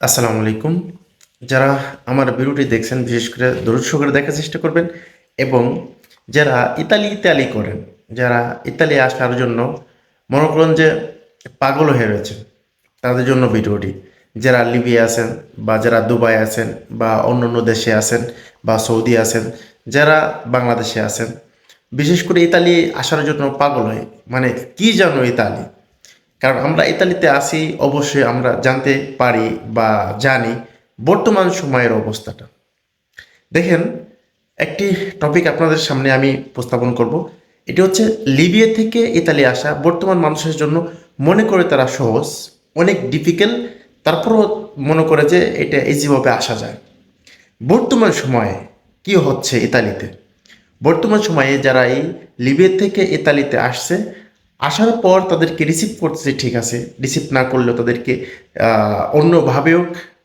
আসসালামু আলাইকুম। যারা আমার ভিডিওটি দেখছেন, বিশেষ করে দরুদ করে দেখার চেষ্টা করবেন এবং যারা ইতালি ইতালি করেন, যারা ইতালি আসার জন্য মনে করেন যে পাগল হয়ে রয়েছে তাদের জন্য ভিডিওটি। যারা লিবিয়া আছেন বা যারা দুবাই আছেন বা অন্য অন্য দেশে আছেন বা সৌদি আছেন, যারা বাংলাদেশে আছেন, বিশেষ করে ইতালি আসার জন্য পাগল হয়। মানে কি জানো ইতালি? কারণ আমরা ইতালিতে আসি অবশ্যই আমরা জানতে পারি বা জানি বর্তমান সময়ের অবস্থাটা। দেখেন, একটি টপিক আপনাদের সামনে আমি উপস্থাপন করব। এটি হচ্ছে লিবিয়া থেকে ইতালি আসা বর্তমান মানুষের জন্য মনে করে তারা সহজ, অনেক ডিফিকাল্ট তারপরও মনে করে যে এটা ইজিভাবে আসা যায়। বর্তমান সময়ে কি হচ্ছে ইতালিতে? বর্তমান সময়ে যারা এই লিবিয়া থেকে ইতালিতে আসছে আসার পর তাদেরকে রিসিভ করতেছে ঠিক আছে রিসিভ না করলেও তাদেরকে অন্যভাবেও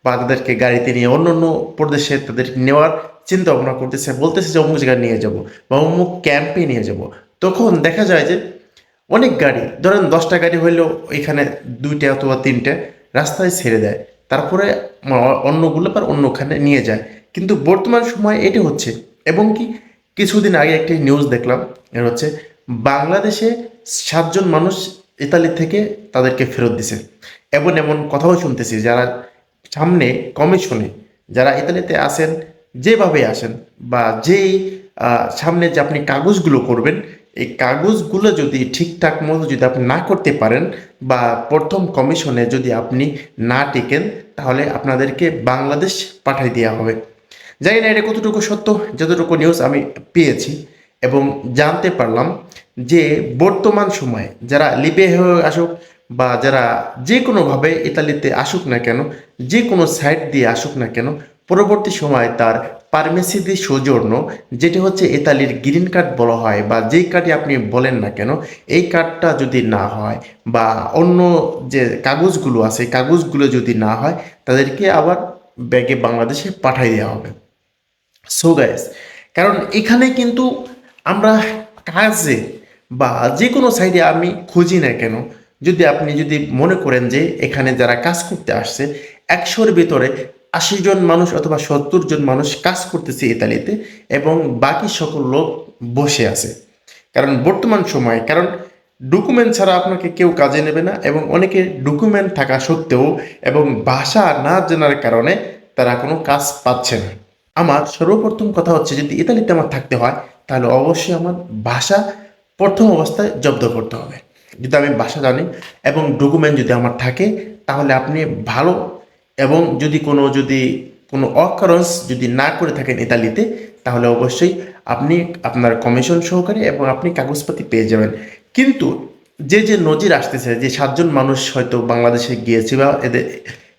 বা তাদেরকে গাড়িতে নিয়ে অন্য অন্য প্রদেশে তাদের নেওয়ার চিন্তা ভাবনা করতেছে, বলতেছে যে অমুক জায়গায় নিয়ে যাব বা অমুক ক্যাম্পে নিয়ে যাব। তখন দেখা যায় যে অনেক গাড়ি, ধরেন দশটা গাড়ি হইলেও এখানে দুইটা অথবা তিনটে রাস্তায় ছেড়ে দেয়। তারপরে অন্যগুলো আবার অন্যখানে নিয়ে যায়। কিন্তু বর্তমান সময়ে এটি হচ্ছে এবং কি কিছুদিন আগে একটি নিউজ দেখলাম, এর হচ্ছে বাংলাদেশে সাতজন মানুষ ইতালি থেকে তাদেরকে ফেরত দিছে। এবং এমন কথাও শুনতেছি যারা সামনে কমিশনে যারা ইতালিতে আসেন যেভাবে আসেন বা যেই সামনে যে আপনি কাগজগুলো করবেন, এই কাগজগুলো যদি ঠিকঠাক মতো যদি আপনি না করতে পারেন বা প্রথম কমিশনে যদি আপনি না টেকেন, তাহলে আপনাদেরকে বাংলাদেশ পাঠিয়ে দেওয়া হবে। জানি না এটা কতটুকু সত্য, যতটুকু নিউজ আমি পেয়েছি। এবং জানতে পারলাম যে বর্তমান সময়ে যারা লিবে হয়ে আসুক বা যারা যে কোনোভাবে ইতালিতে আসুক না কেন, যে কোনো সাইট দিয়ে আসুক না কেন, পরবর্তী সময় তার পারমেসিদি সৌজন্য যেটি হচ্ছে ইতালির গ্রিন কার্ড বলা হয় বা যেই কার্ডে আপনি বলেন না কেন, এই কার্ডটা যদি না হয় বা অন্য যে কাগজগুলো আছে, কাগজগুলো যদি না হয়, তাদেরকে আবার ব্যাগে বাংলাদেশে পাঠিয়ে দেওয়া হবে। সো গাইস কারণ এখানে কিন্তু আমরা কাজে বা যে কোনো সাইডে আমি খুঁজি না কেন, যদি আপনি যদি মনে করেন যে এখানে যারা কাজ করতে আসছে, একশোর ভিতরে আশি জন মানুষ অথবা সত্তর জন মানুষ কাজ করতেছে ইতালিতে এবং বাকি সকল লোক বসে আছে। কারণ বর্তমান সময়ে, কারণ ডকুমেন্ট ছাড়া আপনাকে কেউ কাজে নেবে না এবং অনেকে ডকুমেন্ট থাকা সত্ত্বেও এবং ভাষা না জানার কারণে তারা কোনো কাজ পাচ্ছে না। আমার সর্বপ্রথম কথা হচ্ছে যদি ইতালিতে আমার থাকতে হয় তাহলে অবশ্যই আমার ভাষা প্রথম অবস্থায় জব্দ করতে হবে। যদি আমি ভাষা জানি এবং ডকুমেন্ট যদি আমার থাকে, তাহলে আপনি ভালো এবং যদি কোনো যদি কোনো অকারণস যদি না করে থাকেন ইতালিতে, তাহলে অবশ্যই আপনি আপনার কমিশন সহকারে এবং আপনি কাগজপাতি পেয়ে যাবেন। কিন্তু যে যে নজির আসতেছে, যে সাতজন মানুষ হয়তো বাংলাদেশে গিয়েছে বা এদের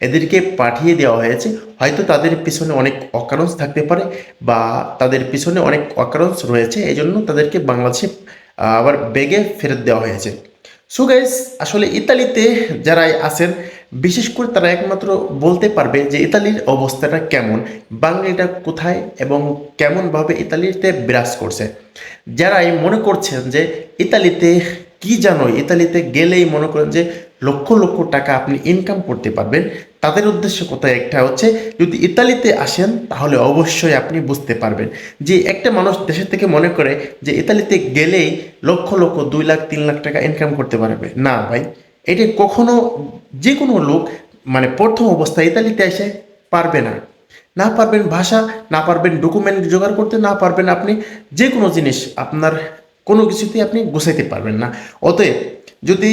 এদেরকে পাঠিয়ে দেওয়া হয়েছে। হয়তো তাদের পিছনে অনেক অকারণস থাকতে পারে বা তাদের পিছনে অনেক অকারণস রয়েছে। এই জন্য তাদেরকে বাংলাদেশে আবার বেগে ফেরত দেওয়া হয়েছে। সো গাইস আসলে ইতালিতে যারা আছেন, বিশেষ করে তারা একমাত্র বলতে পারবে যে ইতালির অবস্থাটা কেমন, বাঙালিটা কোথায় এবং কেমনভাবে ইতালিতে বিরাজ করছে। যারাই মনে করছেন যে ইতালিতে কি জানো, ইতালিতে গেলেই মনে করেন যে লক্ষ লক্ষ টাকা আপনি ইনকাম করতে পারবেন। তাদের উদ্দেশ্য কোথায়? একটা হচ্ছে, যদি ইতালিতে আসেন, তাহলে অবশ্যই আপনি বুঝতে পারবেন যে একটা মানুষ দেশের থেকে মনে করে যে ইতালিতে গেলেই লক্ষ লক্ষ দুই লাখ, তিন লাখ টাকা ইনকাম করতে পারবে। না ভাই, এটা কখনো যে কোনো লোক মানে প্রথম অবস্থায় ইতালিতে এসে পারবে না। না পারবেন ভাষা, না পারবেন ডকুমেন্ট জোগাড় করতে, না পারবেন আপনি যে কোনো জিনিস, আপনার কোনো কিছুতেই আপনি গুছাইতে পারবেন না। অতএব, যদি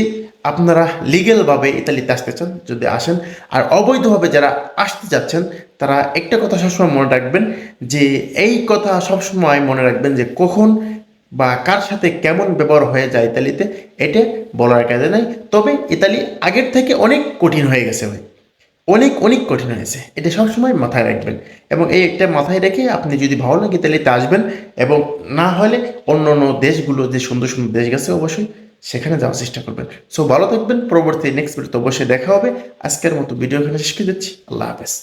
আপনারা লিগেলভাবে ইতালিতে আসতে চান, যদি আসেন। আর অবৈধভাবে যারা আসতে যাচ্ছেন, তারা একটা কথা সবসময় মনে রাখবেন যে, এই কথা সবসময় মনে রাখবেন যে, কখন বা কার সাথে কেমন ব্যবহার হয়ে যায় ইতালিতে, এটা বলার কাজে নাই। তবে ইতালি আগের থেকে অনেক কঠিন হয়ে গেছে ভাই। অনেক অনেক কঠিন হয়েছে। এটা সবসময় মাথায় রাখবেন। এবং এই একটা মাথায় রেখে আপনি যদি ভালো লাগে ইতালিতে আসবেন, এবং না হলে অন্য অন্য দেশগুলো যে সুন্দর সুন্দর দেশ গেছে, অবশ্যই সেখানে যাওয়ার চেষ্টা করবেন। সো ভালো থাকবেন। পরবর্তী নেক্সট ভিডিওতে অবশ্যই দেখা হবে। আজকের মতো ভিডিও এখানে শেষ করে দিচ্ছি। আল্লাহ হাফেজ।